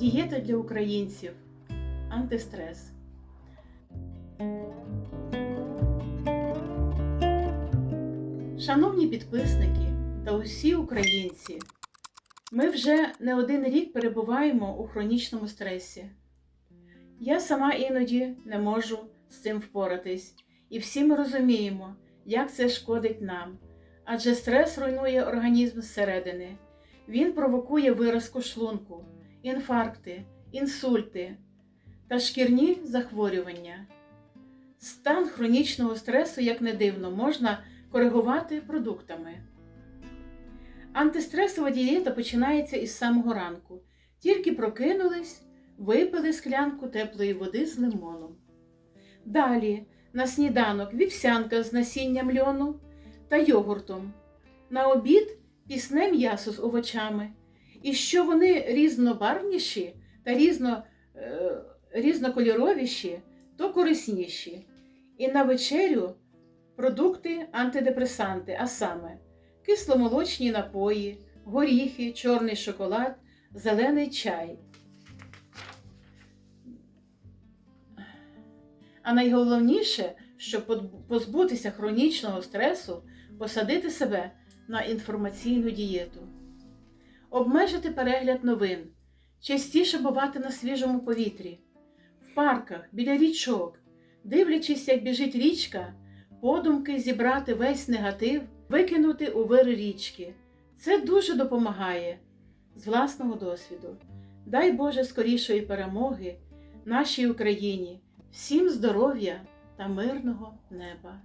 Дієта для українців. Антистрес. Шановні підписники та усі українці, ми вже не один рік перебуваємо у хронічному стресі. Я сама іноді не можу з цим впоратись, і всі ми розуміємо, як це шкодить нам. Адже стрес руйнує організм зсередини. Він провокує виразку шлунку, інфаркти, інсульти та шкірні захворювання. Стан хронічного стресу, як не дивно, можна коригувати продуктами. Антистресова дієта починається із самого ранку. Тільки прокинулись, випили склянку теплої води з лимоном. Далі на сніданок вівсянка з насінням льону та йогуртом. На обід пісне м'ясо з овочами. І що вони різнобарвніші та різно, е, різнокольоровіші, то корисніші. І на вечерю продукти антидепресанти, а саме кисломолочні напої, горіхи, чорний шоколад, зелений чай. А найголовніше, щоб позбутися хронічного стресу, посадити себе на інформаційну дієту, обмежити перегляд новин, частіше бувати на свіжому повітрі, в парках, біля річок, дивлячись, як біжить річка, подумки зібрати весь негатив, викинути у вири річки. Це дуже допомагає з власного досвіду. Дай Боже скорішої перемоги нашій Україні, всім здоров'я та мирного неба.